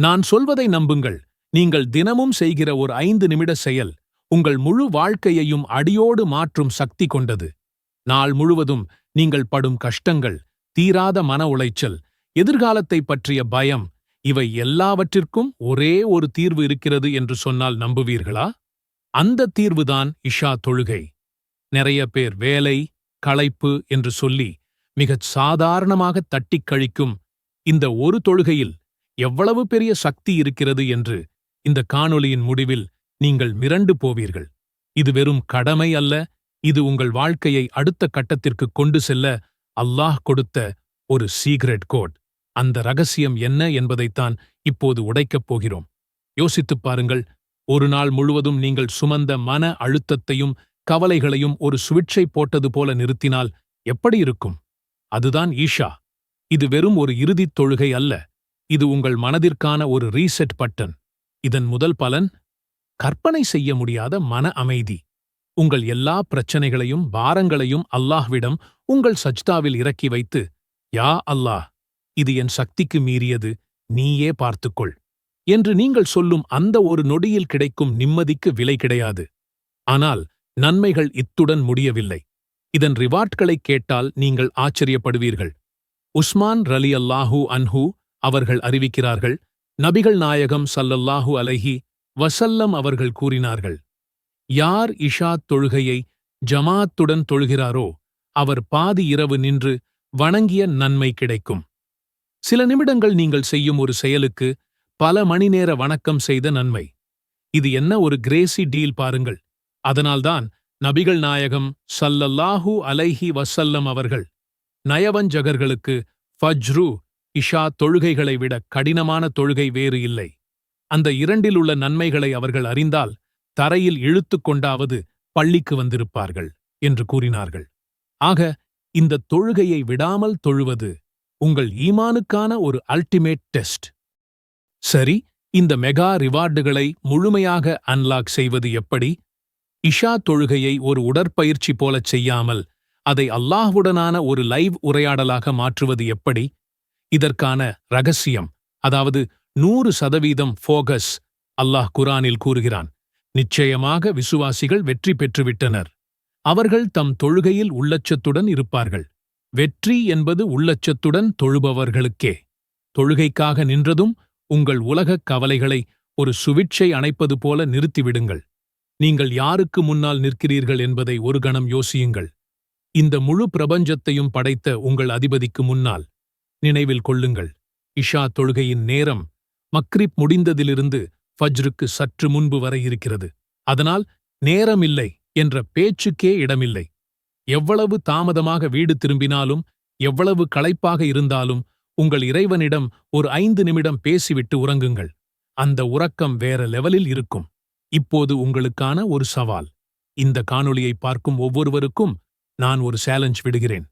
நான் சொல்வதை நம்புங்கள். நீங்கள் தினமும் செய்கிற ஒரு ஐந்து நிமிட செயல் உங்கள் முழு வாழ்க்கையையும் அடியோடு மாற்றும் சக்தி கொண்டது. நாள் முழுவதும் நீங்கள் படும் கஷ்டங்கள் தீராத மன உளைச்சல் எதிர்காலத்தைப் பற்றிய பயம் இவை எல்லாவற்றிற்கும் ஒரே ஒரு தீர்வு இருக்கிறது என்று சொன்னால் நம்புவீர்களா? அந்த தீர்வுதான் இஷா தொழுகை. நிறைய பேர் வேலை களைப்பு என்று சொல்லி மிகச் சாதாரணமாக தட்டிக் கழிக்கும் இந்த ஒரு தொழுகையில் எவ்வளவு பெரிய சக்தி இருக்கிறது என்று இந்த காணொளியின் முடிவில் நீங்கள் மிரண்டு போவீர்கள். இது வெறும் கடமை அல்ல இது உங்கள் வாழ்க்கையை அடுத்த கட்டத்திற்கு கொண்டு செல்ல அல்லாஹ் கொடுத்த ஒரு சீக்ரெட் கோட். அந்த ரகசியம் என்ன என்பதைத்தான் இப்போது உடைக்கப் போகிறோம். யோசித்துப் பாருங்கள் ஒரு நாள் முழுவதும் நீங்கள் சுமந்த மன அழுத்தத்தையும் கவலைகளையும் ஒரு சுவிட்சை போட்டது போல நிறுத்தினால் எப்படி இருக்கும்? அதுதான் ஈஷா. இது வெறும் ஒரு இறுதித் தொழுகை அல்ல. இது உங்கள் மனதிற்கான ஒரு ரீசெட் பட்டன் இதன் முதல் பலன் கற்பனை செய்ய முடியாத மன அமைதி. உங்கள் எல்லா பிரச்சனைகளையும் பாரங்களையும் அல்லாஹ்விடம் உங்கள் சஜ்தாவில் இறக்கி வைத்து யா அல்லாஹ் இது என் சக்திக்கு மீறியது நீயே பார்த்துக்கொள் என்று நீங்கள் சொல்லும் அந்த ஒரு நொடியில் கிடைக்கும் நிம்மதிக்கு விலை கிடையாது. ஆனால் நன்மைகள் இத்துடன் முடியவில்லை. இதன் ரிவார்ட்களைக் கேட்டால் நீங்கள் ஆச்சரியப்படுவீர்கள். உஸ்மான் ரலி அல்லாஹூ அன்ஹூ அவர்கள் அறிவிக்கிறார்கள். நபிகள் நாயகம் சல்லல்லாஹு அலைஹி வசல்லம் அவர்கள் கூறினார்கள் யார் இஷா தொழுகையை ஜமாத்துடன் தொழுகிறாரோ அவர் பாதி இரவு நின்று வணங்கிய நன்மை கிடைக்கும். சில நிமிடங்கள் நீங்கள் செய்யும் ஒரு செயலுக்கு பல மணி நேர வணக்கம் செய்த நன்மை. இது என்ன ஒரு கிரேசி டீல் பாருங்கள். அதனால்தான் நபிகள் நாயகம் சல்லல்லாஹூ அலைஹி வசல்லம் அவர்கள் நயவஞ்சகர்களுக்கு ஃபஜ்ரு இஷா தொழுகைகளை விட கடினமான தொழுகை வேறு இல்லை. அந்த இரண்டிலுள்ள நன்மைகளை அவர்கள் அறிந்தால் தரையில் இழுத்து கொண்டாவது பள்ளிக்கு வந்திருப்பார்கள் என்று கூறினார்கள். ஆக இந்த தொழுகையை விடாமல் தொழுவது உங்கள் ஈமானுக்கான ஒரு அல்டிமேட் டெஸ்ட். சரி இந்த மெகா ரிவார்டுகளை முழுமையாக அன்லாக் செய்வது எப்படி? இஷா தொழுகையை ஒரு உடற்பயிற்சி போலச் செய்யாமல் அதை அல்லாஹ்வுடனான ஒரு லைவ் உரையாடலாக மாற்றுவது எப்படி? இதற்கான ரகசியம் அதாவது நூறு சதவீதம் ஃபோகஸ் அல்லாஹ் குரானில் கூறுகிறான். நிச்சயமாக விசுவாசிகள் வெற்றி பெற்றுவிட்டனர். அவர்கள் தம் தொழுகையில் உள்ளச்சத்துடன் இருப்பார்கள். வெற்றி என்பது உள்ளச்சத்துடன் தொழுபவர்களுக்கே. தொழுகைக்காக நின்றதும் உங்கள் உலகக் கவலைகளை ஒரு சுவிட்சை அணைப்பது போல நிறுத்திவிடுங்கள். நீங்கள் யாருக்கு முன்னால் நிற்கிறீர்கள் என்பதை ஒரு கணம் யோசியுங்கள். இந்த முழு பிரபஞ்சத்தையும் படைத்த உங்கள் அதிபதிக்கு முன்னால் நினைவில் கொள்ளுங்கள். இஷா தொழுகையின் நேரம் மக்ரிப் முடிந்ததிலிருந்து ஃபஜ்ருக்கு சற்று முன்பு வரை இருக்கிறது. அதனால் நேரமில்லை என்ற பேச்சுக்கே இடமில்லை. எவ்வளவு தாமதமாக வீடு திரும்பினாலும் எவ்வளவு களைப்பாக இருந்தாலும் உங்கள் இறைவனிடம் ஒரு ஐந்து நிமிடம் பேசிவிட்டு உறங்குங்கள். அந்த உறக்கம் வேற லெவலில் இருக்கும். இப்போது உங்களுக்கான ஒரு சவால். இந்த காணொளியை பார்க்கும் ஒவ்வொருவருக்கும் நான் ஒரு சேலஞ்ச் விடுகிறேன்.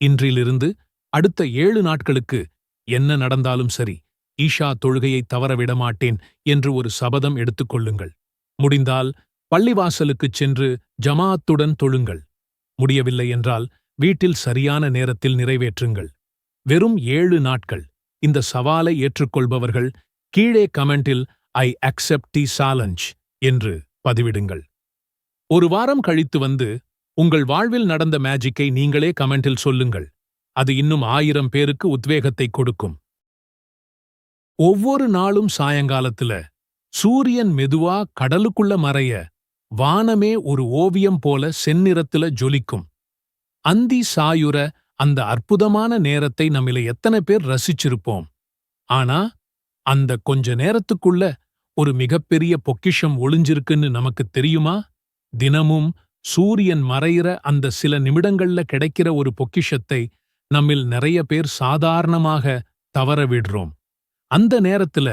இன்றிலிருந்து அடுத்த ஏழு நாட்களுக்கு என்ன நடந்தாலும் சரி ஈஷா தொழுகையை தவறவிட மாட்டேன் என்று ஒரு சபதம் எடுத்துக்கொள்ளுங்கள் முடிந்தால் பள்ளிவாசலுக்குச் சென்று ஜமாத்துடன் தொழுங்கள். முடியவில்லை என்றால் வீட்டில் சரியான நேரத்தில் நிறைவேற்றுங்கள். வெறும் ஏழு நாட்கள். இந்த சவாலை ஏற்றுக்கொள்பவர்கள் கீழே கமெண்டில் ஐ அக்செப்ட் தி சாலஞ்ச் என்று பதிவிடுங்கள். ஒரு வாரம் கழித்து வந்து உங்கள் வாழ்வில் நடந்த மேஜிக்கை நீங்களே கமெண்டில் சொல்லுங்கள். அது இன்னும் ஆயிரம் பேருக்கு உத்வேகத்தை கொடுக்கும். ஒவ்வொரு நாளும் சாயங்காலத்துல சூரியன் மெதுவா கடலுக்குள்ள மறைய வானமே ஒரு ஓவியம் போல செந்நிறத்துல ஜொலிக்கும். அந்தி சாயுர அந்த அற்புதமான நேரத்தை நம்மில எத்தனை பேர் ரசிச்சிருப்போம். ஆனா அந்த கொஞ்ச நேரத்துக்குள்ள ஒரு மிகப்பெரிய பொக்கிஷம் ஒளிஞ்சிருக்குன்னு நமக்கு தெரியுமா? தினமும் சூரியன் மறையிற அந்த சில நிமிடங்கள்ல கிடைக்கிற ஒரு பொக்கிஷத்தை நம்மில் நிறைய பேர் சாதாரணமாக தவற விடுறோம். அந்த நேரத்துல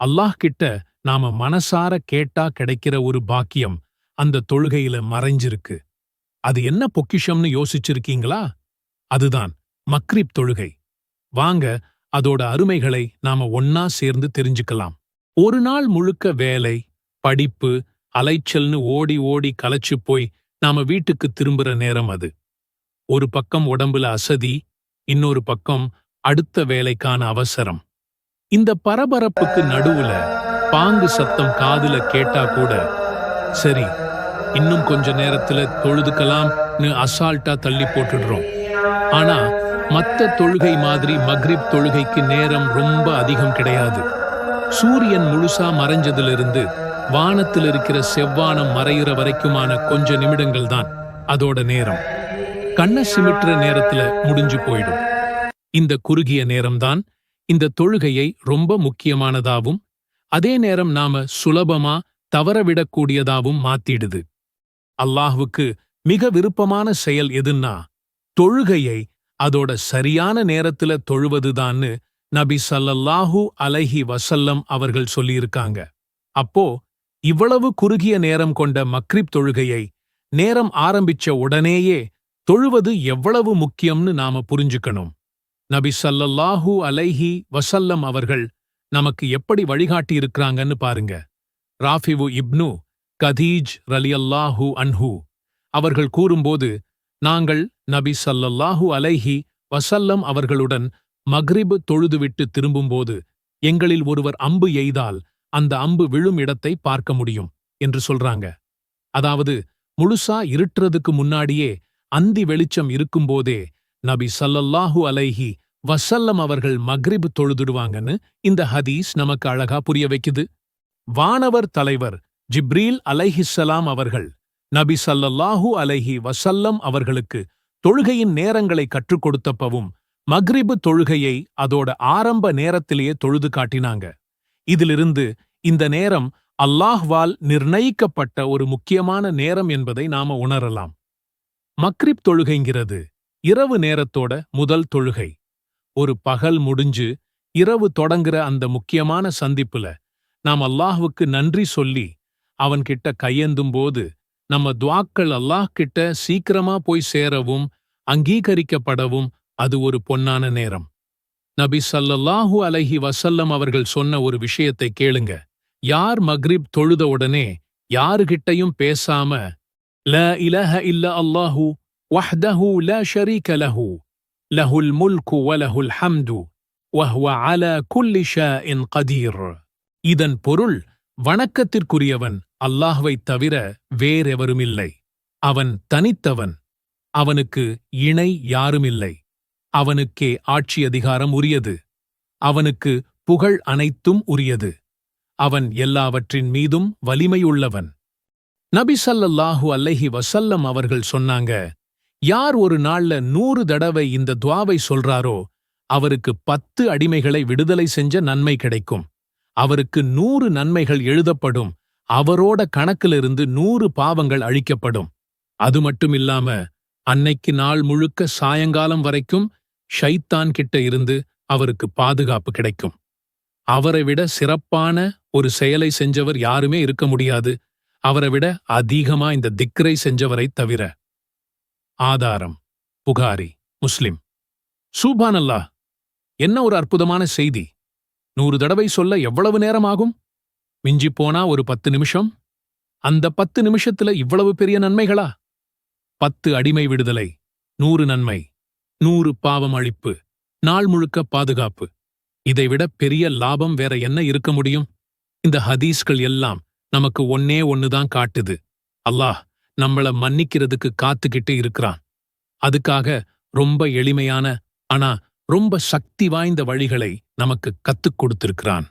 அல்லாஹ் கிட்ட நாம மனசார கேட்டா கிடைக்கிற ஒரு பாக்கியம் அந்த தொழுகையில மறைஞ்சிருக்கு. அது என்ன பொக்கிஷம்னு யோசிச்சிருக்கீங்களா? அதுதான் மக்ரிப் தொழுகை. வாங்க அதோட அருமைகளை நாம ஒன்னா சேர்ந்து தெரிஞ்சுக்கலாம். ஒரு நாள் முழுக்க வேலை படிப்பு அலைச்சல்னு ஓடி ஓடி களைச்சு போய் நாம வீட்டுக்கு திரும்புற நேரம் அது. ஒரு பக்கம் உடம்புல அசதி இன்னொரு பக்கம் அடுத்த வேலைக்கான அவசரம். இந்த பரபரப்புக்கு நடுவுல பாங்கு சத்தம் காதுல கேட்டா கூட சரி இன்னும் கொஞ்ச நேரத்துல தொழுதுக்கலாம்னு அசால்ட்டா தள்ளி போட்டுடுறோம். ஆனா மத்த தொழுகை மாதிரி மக்ரிப் தொழுகைக்கு நேரம் ரொம்ப அதிகம் கிடையாது. சூரியன் முழுசா மறைஞ்சதிலிருந்து வானத்தில் இருக்கிற செவ்வானம் மறையிற வரைக்குமான கொஞ்ச நிமிடங்கள் தான் அதோட நேரம். கண்ண சிமிட்டுற நேரத்துல முடிஞ்சு போயிடும். இந்த குறுகிய நேரம்தான் இந்த தொழுகையை ரொம்ப முக்கியமானதாவும் அதே நேரம் நாம சுலபமா தவறவிடக்கூடியதாவும் மாத்திடுது. அல்லாஹுவுக்கு மிக விருப்பமான செயல் எதுன்னா தொழுகையை அதோட சரியான நேரத்துல தொழுவதுதான்னு நபி சல்லல்லாஹு அலைஹி வசல்லம் அவர்கள் சொல்லியிருக்காங்க. அப்போ இவ்வளவு குறுகிய நேரம் கொண்ட மக்ரிப் தொழுகையை நேரம் ஆரம்பிச்ச உடனேயே தொழுவது எவ்வளவு முக்கியம்னு நாம புரிஞ்சுக்கணும். நபி சல்லல்லாஹு அலைஹி வசல்லம் அவர்கள் நமக்கு எப்படி வழிகாட்டி இருக்கிறாங்கன்னு பாருங்க. ராஃபிவு இப்னு கதீஜ் ரலியல்லாஹூ அன்ஹு அவர்கள் கூறும்போது நாங்கள் நபி சல்லல்லாஹு அலைஹி வசல்லம் அவர்களுடன் மக்ரிபு தொழுதுவிட்டு திரும்பும்போது எங்களில் ஒருவர் அம்பு எய்தால் அந்த அம்பு விழும் இடத்தை பார்க்க முடியும் என்று சொல்றாங்க. அதாவது முழுசா இருட்டுறதுக்கு முன்னாடியே அந்தி வெளிச்சம் இருக்கும்போதே நபி சல்லல்லாஹு அலைஹி வசல்லம் அவர்கள் மக்ரிப் தொழுதுடுவாங்கன்னு இந்த ஹதீஸ் நமக்கு அழகா புரிய வைக்குது. வானவர் தலைவர் ஜிப்ரீல் அலைஹிஸ்ஸலாம் அவர்கள் நபி சல்லல்லாஹு அலைஹி வசல்லம் அவர்களுக்கு தொழுகையின் நேரங்களை கற்றுக் கொடுத்தப்பவும் மக்ரிபு தொழுகையை அதோட ஆரம்ப நேரத்திலேயே தொழுது காட்டினாங்க. இதிலிருந்து இந்த நேரம் அல்லாஹ்வால் நிர்ணயிக்கப்பட்ட ஒரு முக்கியமான நேரம் என்பதை நாம உணரலாம். மக்ரிப் தொழுகைங்கிறது இரவு நேரத்தோட முதல் தொழுகை. ஒரு பகல் முடிஞ்சு இரவு தொடங்குற அந்த முக்கியமான சந்திப்புல நாம் அல்லாஹ்வுக்கு நன்றி சொல்லி அவன்கிட்ட கையெந்தும் போது நம்ம துவாக்கள் அல்லாஹ் கிட்ட சீக்கிரமா போய் சேரவும் அங்கீகரிக்கப்படவும் அது ஒரு பொன்னான நேரம். நபி சல்லல்லாஹூ அலஹி வசல்லம் அவர்கள் சொன்ன ஒரு விஷயத்தை கேளுங்க. யார் மக்ரிப் தொழுத உடனே யாருகிட்டையும் பேசாம ல இலஹ இல்ல الله وحده لا شريك லஹு லஹுல் الملك وله الحمد وهو على குல்லி ஷாஇன் கதீர் இதன் பொருள் வணக்கத்திற்குரியவன் அல்லாஹ்வைத் தவிர வேறெவருமில்லை. அவன் தனித்தவன் அவனுக்கு இணை யாருமில்லை. அவனுக்கே ஆட்சி அதிகாரம் உரியது. அவனுக்கு புகழ் அனைத்தும் உரியது. அவன் எல்லாவற்றின் மீதும் வலிமையுள்ளவன். நபி அல்லஹி வசல்லம் அவர்கள் சொன்னாங்க யார் ஒரு நாள்ல நூறு தடவை இந்த துவாவை சொல்றாரோ அவருக்கு பத்து அடிமைகளை விடுதலை செஞ்ச நன்மை கிடைக்கும். அவருக்கு நூறு நன்மைகள் எழுதப்படும். அவரோட கணக்கிலிருந்து நூறு பாவங்கள் அழிக்கப்படும். அது மட்டுமில்லாம அன்னைக்கு நாள் முழுக்க சாயங்காலம் வரைக்கும் ஷைத்தான் கிட்ட இருந்து அவருக்கு பாதுகாப்பு கிடைக்கும். அவரை விட சிறப்பான ஒரு செயலை செஞ்சவர் யாருமே இருக்க முடியாது. அவரை விட அதிகமா இந்த திக்ரை செஞ்சவரை தவிர. ஆதாரம் புகாரி முஸ்லிம். சூபானல்லா என்ன ஒரு அற்புதமான செய்தி. நூறு தடவை சொல்ல எவ்வளவு நேரம் ஆகும் மிஞ்சி போனா ஒரு பத்து நிமிஷம்? அந்த பத்து நிமிஷத்துல இவ்வளவு பெரிய நன்மைகளா? பத்து அடிமை விடுதலை நூறு நன்மை நூறு பாவம் அழிப்பு நாள் முழுக்க பாதுகாப்பு. இதைவிட பெரிய லாபம் வேற என்ன இருக்க முடியும்? இந்த ஹதீஸ்கள் எல்லாம் நமக்கு ஒன்னே ஒன்னுதான் காட்டுது. அல்லாஹ் நம்மள மன்னிக்கிறதுக்கு காத்துக்கிட்டு இருக்கிறான். அதுக்காக ரொம்ப எளிமையான ஆனா ரொம்ப சக்தி வாய்ந்த வழிகளை நமக்கு கத்துக் கொடுத்திருக்கிறான்.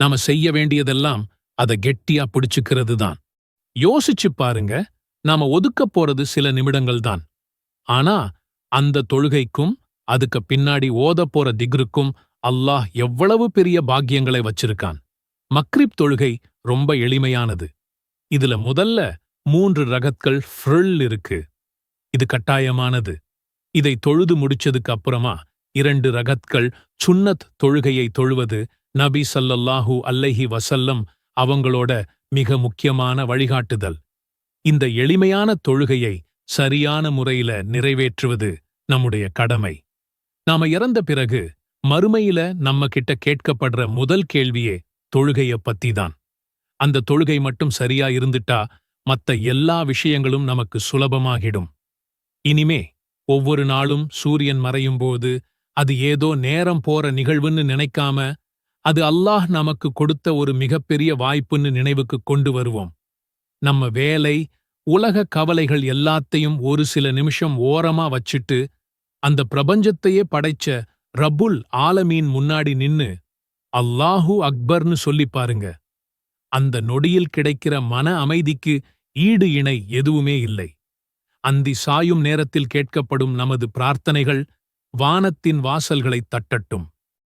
நாம செய்ய வேண்டியதெல்லாம் அதை கெட்டியா பிடிச்சுக்கிறது தான் யோசிச்சு பாருங்க நாம ஒதுக்கப் போறது சில நிமிடங்கள் தான் ஆனா அந்த தொழுகைக்கும் அதுக்கு பின்னாடி ஓத போற திக்ருக்கும் அல்லாஹ் எவ்வளவு பெரிய பாக்கியங்களை வச்சிருக்கான். மக்ரிப் தொழுகை ரொம்ப எளிமையானது. இதுல முதல்ல மூன்று ரகத்கள் ஃப்ரில் இருக்கு. இது கட்டாயமானது. இதை தொழுது முடிச்சதுக்கு அப்புறமா இரண்டு ரகத்கள் சுன்னத் தொழுகையை தொழுவது நபி சல்லல்லாஹு அல்லஹி வசல்லம் அவங்களோட மிக முக்கியமான வழிகாட்டுதல். இந்த எளிமையான தொழுகையை சரியான முறையில நிறைவேற்றுவது நம்முடைய கடமை. நாம இறந்த பிறகு மறுமையில நம்ம கிட்ட கேட்கப்படுற முதல் கேள்வியே தொழுகைய பத்திதான். அந்த தொழுகை மட்டும் சரியா இருந்துட்டா மத்த எல்லா விஷயங்களும் நமக்கு சுலபமாகிடும். இனிமே ஒவ்வொரு நாளும் சூரியன் மறையும் போது அது ஏதோ நேரம் போற நிகழ்வுன்னு நினைக்காம அது அல்லாஹ் நமக்கு கொடுத்த ஒரு மிகப்பெரிய வாய்ப்புன்னு நினைவுக்கு கொண்டு வருவோம். நம்ம வேலை உலக கவலைகள் எல்லாத்தையும் ஒரு சில நிமிஷம் ஓரமா வச்சிட்டு அந்த பிரபஞ்சத்தையே படைச்ச ரபுல் ஆலமீன் முன்னாடி நின்னு அல்லாஹு அக்பர்னு சொல்லி பாருங்க. அந்த நொடியில் கிடைக்கிற மன அமைதிக்கு ஈடு இணை எதுவுமே இல்லை. அந்தி சாயும் நேரத்தில் கேட்கப்படும் நமது பிரார்த்தனைகள் வானத்தின் வாசல்களைத் தட்டட்டும்.